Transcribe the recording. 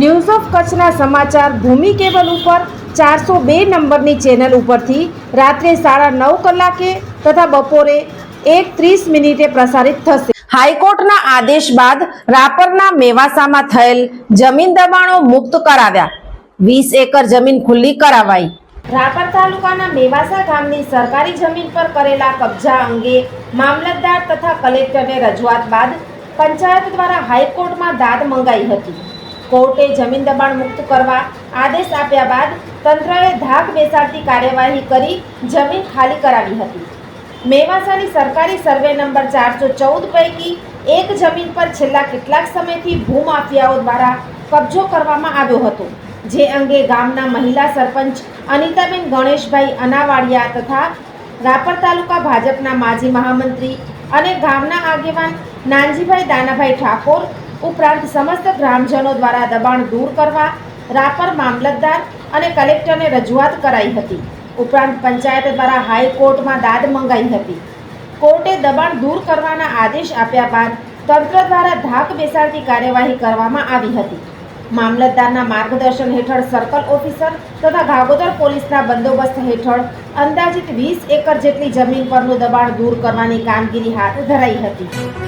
News of કચ્છના સમાચાર ભૂમિ cable ઉપર ચારસો બે નંબરની ચેનલ ઉપરથી રાત્રે સાડા નવ કલાકે તથા બપોરે એક ત્રીસ મિનિટે પ્રસારિત થશે. હાઈકોર્ટના આદેશ બાદ રાપરના મેવાસામાં થયેલ જમીન દબાણો મુક્ત કરાવ્યા. વીસ એકર જમીન ખુલ્લી કરાવાઈ. રાપર તાલુકાના મેવાસા ગામની સરકારી જમીન પર કરેલા કબજા અંગે મામલતદાર તથા કલેક્ટરને રજૂઆત બાદ પંચાયત દ્વારા હાઈકોર્ટમાં દાદ મંગાઈ હતી. કોર્ટે જમીન દબાણ મુક્ત કરવા આદેશ આપ્યા બાદ તંત્રએ ધાક બેસાડતી કાર્યવાહી કરી જમીન ખાલી કરાવી હતી. મેવાસાની સરકારી સર્વે નંબર ચારસો ચૌદ પૈકી એક જમીન પર છેલ્લા કેટલાક સમયથી ભૂમાફિયાઓ દ્વારા કબજો કરવામાં આવ્યો હતો, જે અંગે ગામના મહિલા સરપંચ અનિતાબેન ગણેશભાઈ અનાવાડિયા તથા રાપર તાલુકા ભાજપના માજી મહામંત્રી અને ગામના આગેવાન નાનજીભાઈ દાનાભાઈ ઠાકોર ઉપરાંત સમસ્ત ગ્રામજનો દ્વારા દબાણ દૂર કરવા, રાપર મામલતદાર અને કલેક્ટરને રજૂઆત કરાઈ હતી. ઉપરાંત પંચાયત દ્વારા હાઈકોર્ટમાં દાદ મંગાઈ હતી. કોર્ટે દબાણ દૂર કરવાના આદેશ આપ્યા બાદ તંત્ર દ્વારા ધાક બેસાડતી કાર્યવાહી કરવામાં આવી હતી. મામલતદારના માર્ગદર્શન હેઠળ સર્કલ ઓફિસર તથા ભાગોદર પોલીસના બંદોબસ્ત હેઠળ અંદાજિત વીસ એકર જેટલી જમીન પરનું દબાણ દૂર કરવાની કામગીરી હાથ ધરાઈ હતી.